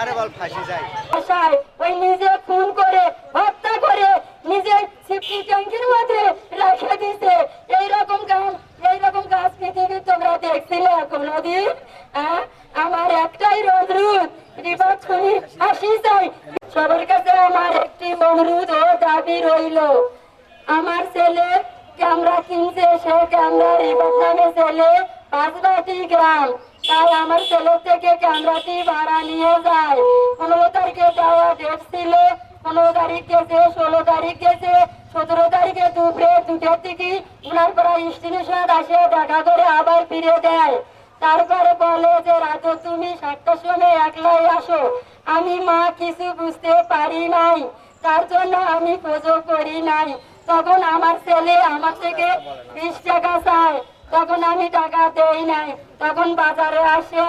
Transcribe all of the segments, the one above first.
আরে বল, ফাঁসি যায় ওই নিজে খুন করে হত্যা করে নিজে সিপি ট্যাঙ্কির মধ্যে রেখে দিছে এইরকম কাজ এইরকম কাজ পৃথিবী তোমরা দেখছিলে কোনোদিন? হ্যাঁ? আমার একটাই রোদ্রুদ রিবাদ খুনি হাসি চাই। সবার কাছে আমার একটি অনুরোধ ও দাবি রইল। আমার ছেলে ক্যামেরা কিনছে, সে ক্যামেরা রিবাদ নামে ছেলে, পাঁচবাটি গ্রাম। তাই আমার ছেলের থেকে ক্যামেরাটি ভাড়া নিয়ে যায়। পনেরো তারিখে যাওয়া ডেট ছিল পনেরো তারিখ গেছে ষোলো তারিখ গেছে সতেরো তারিখে দুপুরে দুটোর থেকে ওনার প্রায় স্টেশন আসে, দেখা করে আবার ফিরে দেয়। তারপরে বলে যে রাতে তুমি সাতটার সময় একলাই আসো। আমি, মা, কিছু বুঝতে পারি নাই। তার জন্য আমি পুজো করি নাই। তখন আমার ছেলে আমার থেকে বিশ টাকা চায়। তখন আমি টাকা দেই নাই। তখন বাজারে আসে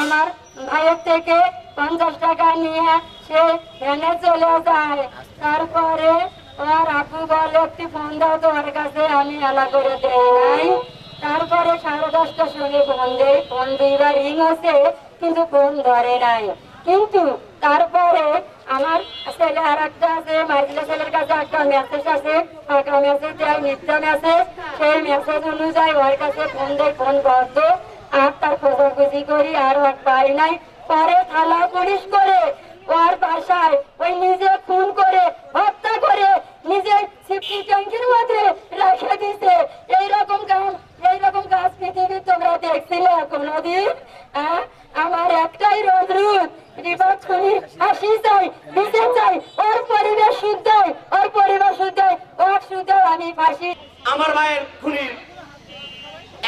আমার ভাইয়ের থেকে পঞ্চাশ টাকা নিয়ে সে ভ্যানে চলে যায়। তারপরে ওর আপু বলে, একটি ফোন দাও তোমার কাছে, আমি এলা করে দেই নাই। তারপরে সাড়ে দশটার সময় ফোন দেই। ফোন দুইবার রিং আছে, কিন্তু ফোন ধরে নাই। কিন্তু তারপরে আমার ছেলে আর একটা আছে মাইজলা ছেলের কাছে একটা মেসেজ আছে একটা মেসেজ দেয়, মিথ্যা মেসেজ সেই মেসেজ অনুযায়ী ওর কাছে ফোন দেয় ফোন বন্ধ। আর তার খোঁজাখুঁজি করি, আর ওর পাই নাই। পরে থালা পুলিশ করে ওর বাসায় ওই নিজে খুন করে, হত্যা করে নিজে সিপি ট্যাঙ্কির মধ্যে রেখে দিছে। এইরকম কাজ এইরকম কাজ পৃথিবী তোমরা দেখছিলে কোনোদিন? আমার একটাই রোদ্রুদ খুনি হাসি চাই বিচার চাই, ওর পরিবেশ শুদ্ধ ওর পরিবার শুদ্ধ ওর শুদ্ধ আমি ফাঁসি। আমার ভাইয়ের খুনি।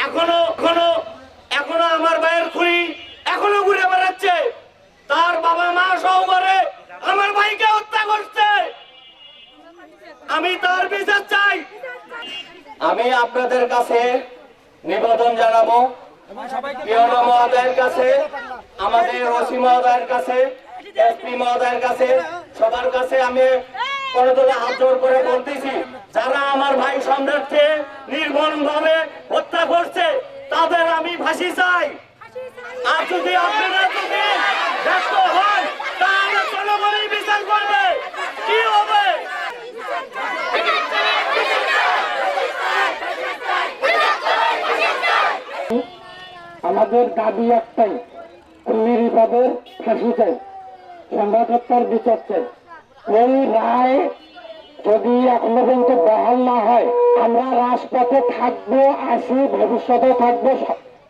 এখনও এখনও এখনও আমার ভাইয়ের খুনি এখনও ঘুরে বেড়াচ্ছে। তার বাবা মা সহকারে আমার ভাইকে হত্যা করছে। আমি তার বিচার চাই। আমি আপনাদের কাছে নিবেদন জানাব আমাদের মহোদয়ের কাছে, এসপি কাছে, সবার কাছে আমি করতলে হাত জোর করে বলতেছি, যারা আমার ভাই সম্রাটকে নির্মম ভাবে হত্যা করছে, তাদের আমি ফাঁসি চাই। আর যদি আপনারা যদি আমাদের দাবি একটাই নিরীবাদের ফাঁসি চাই। সংবাদতার বিচার চাই এই রায় যদি এখনও পর্যন্ত বহাল না হয়, আমরা রাজপথে থাকব, আসি, ভবিষ্যতে থাকব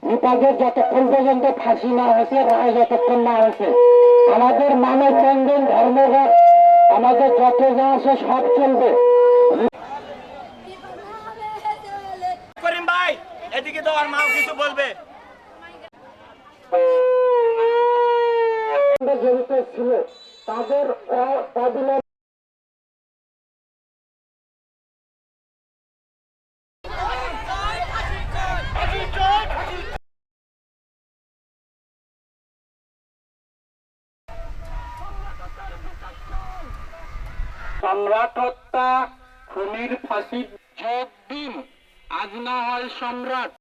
বিপদের যতক্ষণ পর্যন্ত ফাঁসি না হয়েছে, রায় যতক্ষণ না হয়েছে। আমাদের মানব বন্ধন ধর্মঘট আমাদের যত যা আছে সব চলবে। এদিকে তো আর মাও কিছু বলবে। জড়িত ছিল তাদের সম্রাট হত্যা খুনির ফাঁসি যোগ দিন। আজ না হয় সম্রাট।